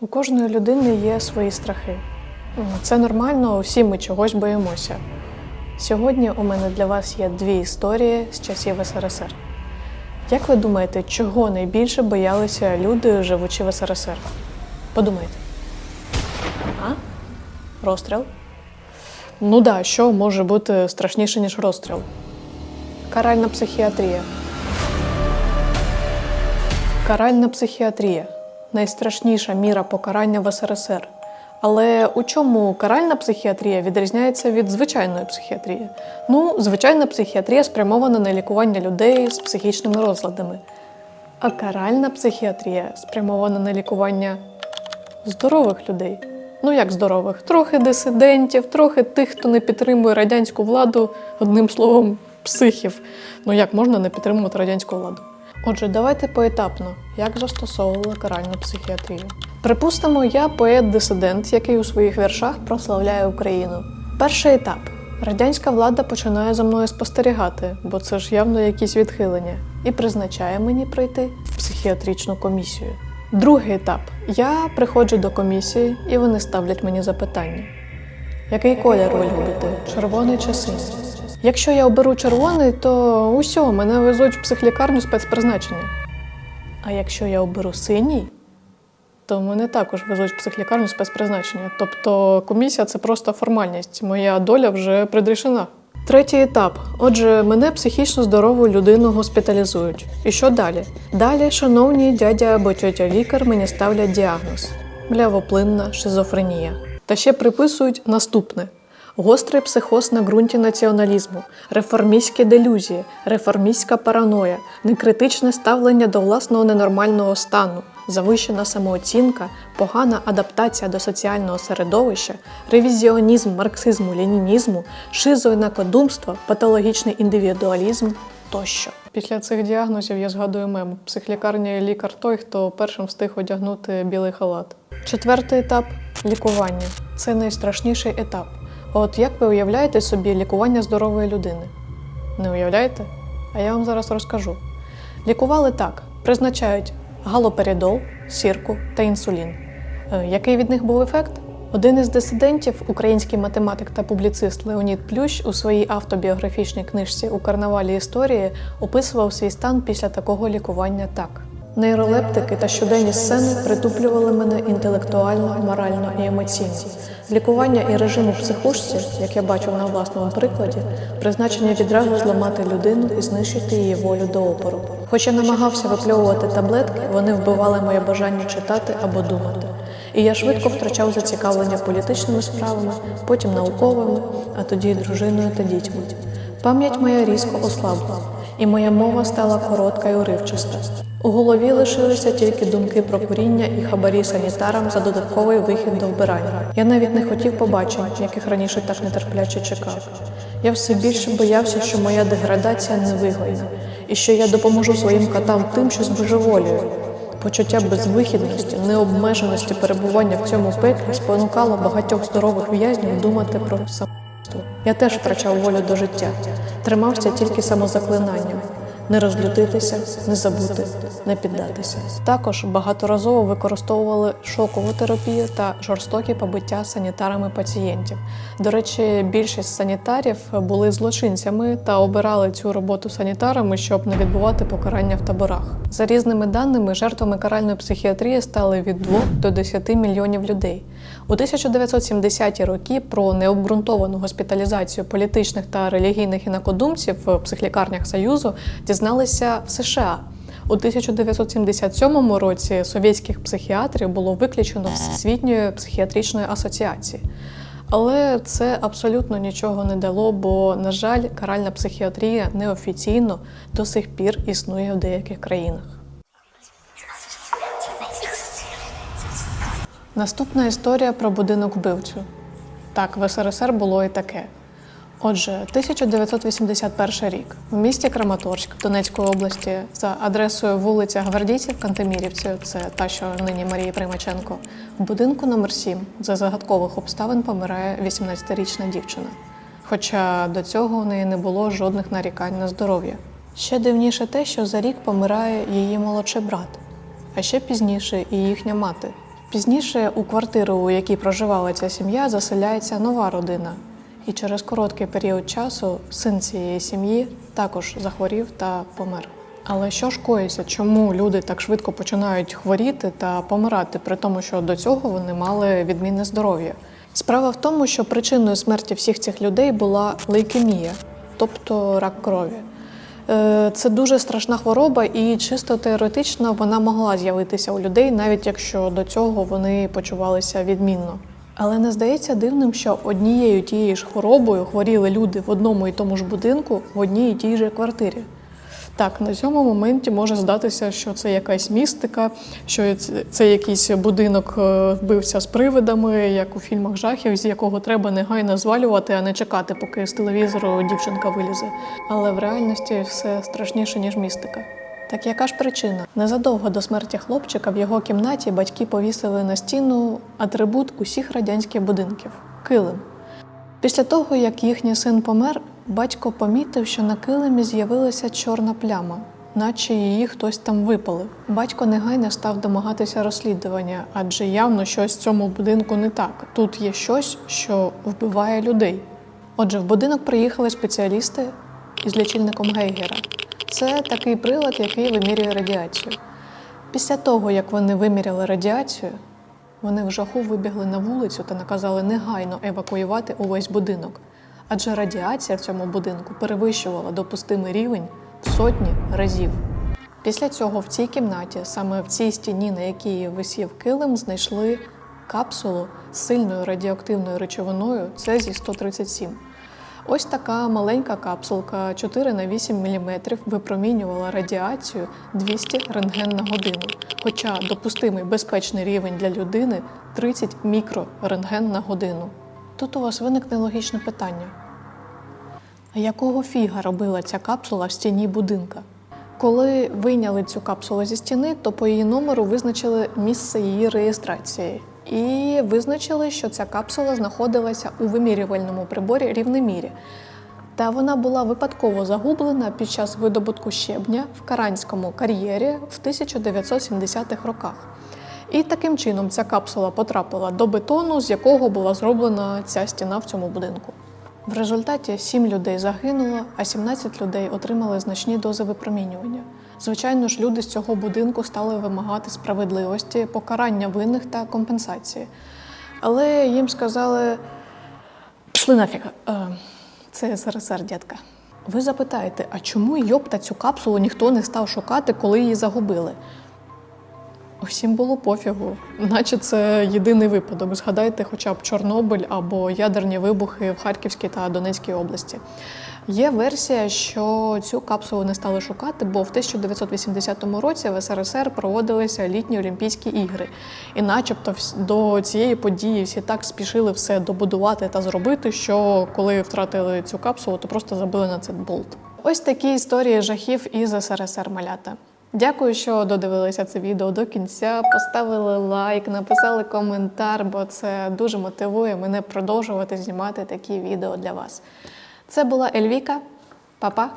У кожної людини є свої страхи. Це нормально, всі ми чогось боїмося. Сьогодні у мене для вас є дві історії з часів СРСР. Як ви думаєте, чого найбільше боялися люди, живучи в СРСР? Подумайте. А? Розстріл? Ну да, що може бути страшніше, ніж розстріл? Каральна психіатрія. Каральна психіатрія найстрашніша міра покарання в СРСР. Але у чому каральна психіатрія відрізняється від звичайної психіатрії? Ну, звичайна психіатрія спрямована на лікування людей з психічними розладами. А каральна психіатрія спрямована на лікування здорових людей. Ну як здорових? Трохи дисидентів, трохи тих, хто не підтримує радянську владу, одним словом, психів. Ну як можна не підтримувати радянську владу? Отже, давайте поетапно, як застосовували каральну психіатрію. Припустимо, я поет-дисидент, який у своїх віршах прославляє Україну. Перший етап. Радянська влада починає за мною спостерігати, бо це ж явно якісь відхилення, і призначає мені пройти психіатричну комісію. Другий етап. Я приходжу до комісії, і вони ставлять мені запитання. Який колір ви любите? Червоний чи синій? Якщо я оберу червоний, то усьо, мене везуть в психлікарню спецпризначення. А якщо я оберу синій, то мене також везуть в психлікарню спецпризначення. Тобто комісія це просто формальність. Моя доля вже предрішена. Третій етап. Отже, мене психічно здорову людину госпіталізують. І що далі? Далі, шановні дядя або тьотя лікар, мені ставлять діагноз: млявоплинна шизофренія. Та ще приписують наступне: гострий психоз на ґрунті націоналізму, реформістські делюзії, реформістська параноя, некритичне ставлення до власного ненормального стану, завищена самооцінка, погана адаптація до соціального середовища, ревізіонізм марксизму, ленінізму, шизоінакодумство, патологічний індивідуалізм тощо. Після цих діагнозів я згадую мем. Психлікарня і лікар той, хто першим встиг одягнути білий халат. Четвертий етап лікування. Це найстрашніший етап. От як ви уявляєте собі лікування здорової людини? Не уявляєте? А я вам зараз розкажу. Лікували так: призначають галоперидол, сірку та інсулін. Е, Який від них був ефект? Один із дисидентів, український математик та публіцист Леонід Плющ, у своїй автобіографічній книжці у карнавалі історії описував свій стан після такого лікування так: нейролептики та щоденні сцени притуплювали мене інтелектуально, морально і емоційно. Лікування і режиму психушці, як я бачив на власному прикладі, призначені відразу зламати людину і знищити її волю до опору. Хоч я намагався випльовувати таблетки, вони вбивали моє бажання читати або думати. І я швидко втрачав зацікавлення політичними справами, потім науковими, а тоді й дружиною та дітьми. Пам'ять моя різко ослабла, і моя мова стала коротка й уривчаста. У голові лишилися тільки думки про куріння і хабарі санітарам за додатковий вихід до вбирання. Я навіть не хотів побачень, яких раніше так нетерпляче чекав. Я все більше боявся, що моя деградація невигойна, і що я допоможу своїм котам тим, що збожеволюю. Почуття безвихідності, необмеженості перебування в цьому пеклі спонукало багатьох здорових в'язнів думати про самогубство. Я теж втрачав волю до життя, тримався тільки самозаклинанням. Не розлютитися, не забути, не піддатися. Також багаторазово використовували шокову терапію та жорстокі побиття санітарами пацієнтів. До речі, більшість санітарів були злочинцями та обирали цю роботу санітарами, щоб не відбувати покарання в таборах. За різними даними, жертвами каральної психіатрії стали від 2 до 10 мільйонів людей. У 1970-ті роки про необґрунтовану госпіталізацію політичних та релігійних інакодумців в психлікарнях Союзу дізналися в США. У 1977 році совєтських психіатрів було виключено Всесвітньої психіатричної асоціації. Але це абсолютно нічого не дало, бо, на жаль, каральна психіатрія неофіційно до сих пір існує в деяких країнах. Наступна історія про будинок вбивцю. Так, в СРСР було і таке. Отже, 1981 рік у місті Краматорськ Донецької області за адресою вулиця Гвардійців Кантемірівці, це та, що нині Марії Примаченко, в будинку номер 7 за загадкових обставин помирає 18-річна дівчина. Хоча до цього у неї не було жодних нарікань на здоров'я. Ще дивніше те, що за рік помирає її молодший брат, а ще пізніше і їхня мати. Пізніше у квартиру, у якій проживала ця сім'я, заселяється нова родина. І через короткий період часу син цієї сім'ї також захворів та помер. Але що ж коїться, чому люди так швидко починають хворіти та помирати, при тому, що до цього вони мали відмінне здоров'я? Справа в тому, що причиною смерті всіх цих людей була лейкемія, тобто рак крові. Е, Це дуже страшна хвороба, і чисто теоретично вона могла з'явитися у людей, навіть якщо до цього вони почувалися відмінно. Але не здається дивним, що однією тією ж хворобою хворіли люди в одному і тому ж будинку в одній і тій же квартирі. Так, на цьому моменті може здатися, що це якась містика, що це- якийсь будинок е, вбився з привидами, як у фільмах жахів, з якого треба негайно звалювати, а не чекати, поки з телевізору дівчинка вилізе. Але в реальності все страшніше, ніж містика. Так яка ж причина? Незадовго до смерті хлопчика в його кімнаті батьки повісили на стіну атрибут усіх радянських будинків килим. Після того, як їхній син помер, батько помітив, що на килимі з'явилася чорна пляма, наче її хтось там випалив. Батько негайно став домагатися розслідування, адже явно щось в цьому будинку не так. Тут є щось, що вбиває людей. Отже, в будинок приїхали спеціалісти із лічильником Гейгера. Це такий прилад, який вимірює радіацію. Після того, як вони виміряли радіацію, вони в жаху вибігли на вулицю та наказали негайно евакуювати увесь будинок. Адже радіація в цьому будинку перевищувала допустимий рівень в сотні разів. Після цього в цій кімнаті, саме в цій стіні, на якій висів килим, знайшли капсулу з сильною радіоактивною речовиною цезій 137. Ось така маленька капсулка 4 на 8 мм випромінювала радіацію 200 рентген на годину. Хоча допустимий безпечний рівень для людини 30 мікрорентген на годину. Тут у вас виникне логічне питання: а якого фіга робила ця капсула в стіні будинка? Коли вийняли цю капсулу зі стіни, то по її номеру визначили місце її реєстрації. І визначили, що ця капсула знаходилася у вимірювальному приборі рівнемірі. Та вона була випадково загублена під час видобутку щебня в Каранському кар'єрі в 1970-х роках. І таким чином ця капсула потрапила до бетону, з якого була зроблена ця стіна в цьому будинку. В результаті 7 людей загинуло, а 17 людей отримали значні дози випромінювання. Звичайно ж, люди з цього будинку стали вимагати справедливості, покарання винних та компенсації. Але їм сказали: пішли нафіг, Е, це СРСР, дядька. Ви запитаєте, а чому йопта цю капсулу ніхто не став шукати, коли її загубили? Усім було пофігу, наче це єдиний випадок. Згадайте хоча б Чорнобиль або ядерні вибухи в Харківській та Донецькій області. Є версія, що цю капсулу не стали шукати, бо в 1980 році в СРСР проводилися літні Олімпійські ігри. І начебто до цієї події всі так спішили все добудувати та зробити, що коли втратили цю капсулу, то просто забили на це болт. Ось такі історії жахів із СРСР малята. Дякую, що додивилися це відео до кінця. Поставили лайк, написали коментар, бо це дуже мотивує мене продовжувати знімати такі відео для вас. Це була Ельвіка. Па-па!